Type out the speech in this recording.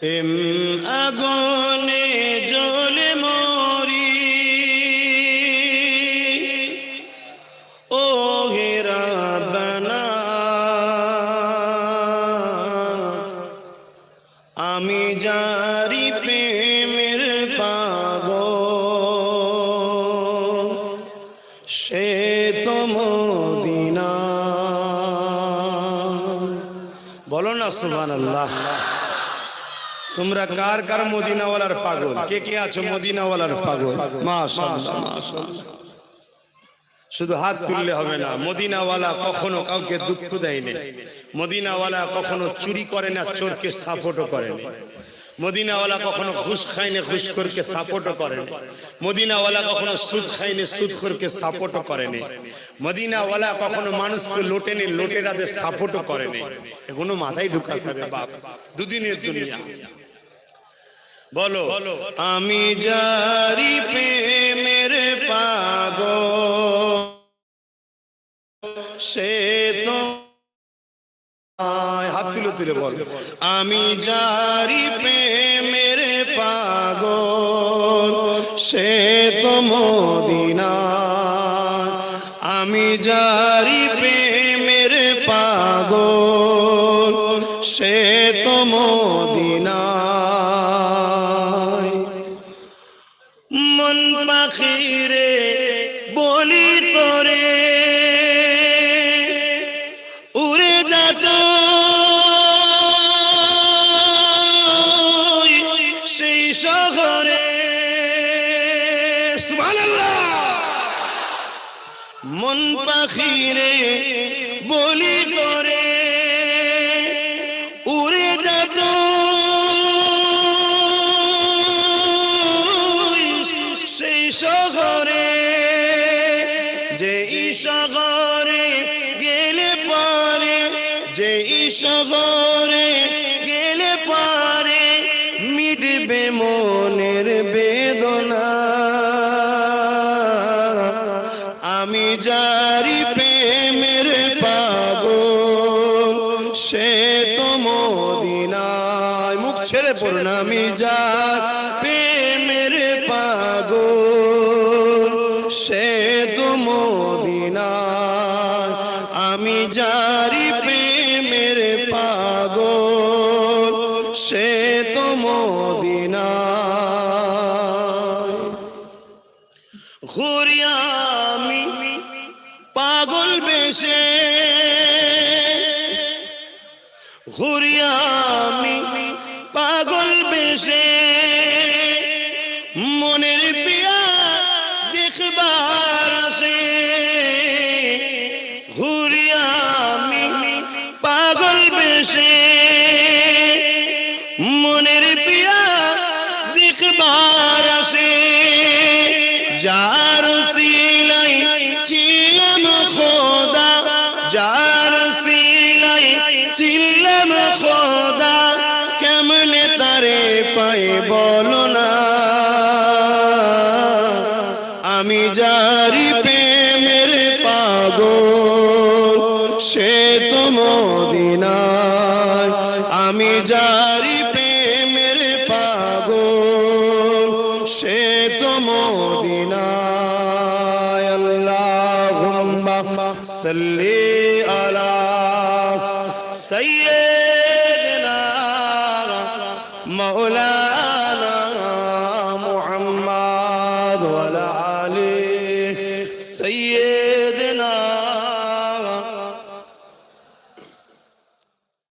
প্রেম আগুনে জ্বলে মরি। ও হেরা বানা আমি জারি প্রেমের পাগ সে তো মদিনা। বলো না সুবহান আল্লাহ তোমরা কার কার মদিনাওয়ালার পাগল? কে কে আছো মদিনাওয়ালার পাগল? শুধু হাত তুললে হবে না, মদিনাওয়ালা কখনো কাউকে দুঃখ দেয়নি মদিনাওয়ালা কখনো চুরি করে না, চোরকে সাপোর্টও করে না। মদিনাওয়ালা কখনো ঘুষ খায়নি ঘুষখোরকে সাপোর্টও করেনি মদিনাওয়ালা কখনো সুদ খায়নি সুদখোরকে সাপোর্টও করেনি মদিনাওয়ালা কখনো মানুষকে লোটেনি লোটেরাদের সাপোর্টও করেনি এগুলো মাথায় ঢুকাতে হবে, বাপ। দুদিনের দুনিয়া। বলো। আমি জারি প্রেমের পাগ সে তো হাত তুলে তুলে বল। আমি জারি প্রেমের পাগল। সে তো মদিনা আমি জারি তো মদিনা মন পাখিরে বলি তোরে উড়ে যাত সেই শহরে। মন পাখিরে বলি তোরে বেদনা আমি জারি প্রেমের পাগল, সে তো মদিনায়। মুখ ছেড়ে পড়ুন, আমি যার প্রেমের পাগল, সে তো মদিনায়। আমি জারি প্রেমের পাগল, সে তো মদিনায়। আমি পাগল বেশে। ঘুরি আমি জারি প্রেমের পাগল সে তো মদিনায় আমি জারি প্রেমের পাগল সে তো মদিনায় আল্লাহুম্মা সাল্লি আলা সাইয়্যিদিনা مولانا محمد وعلى آله سيدنا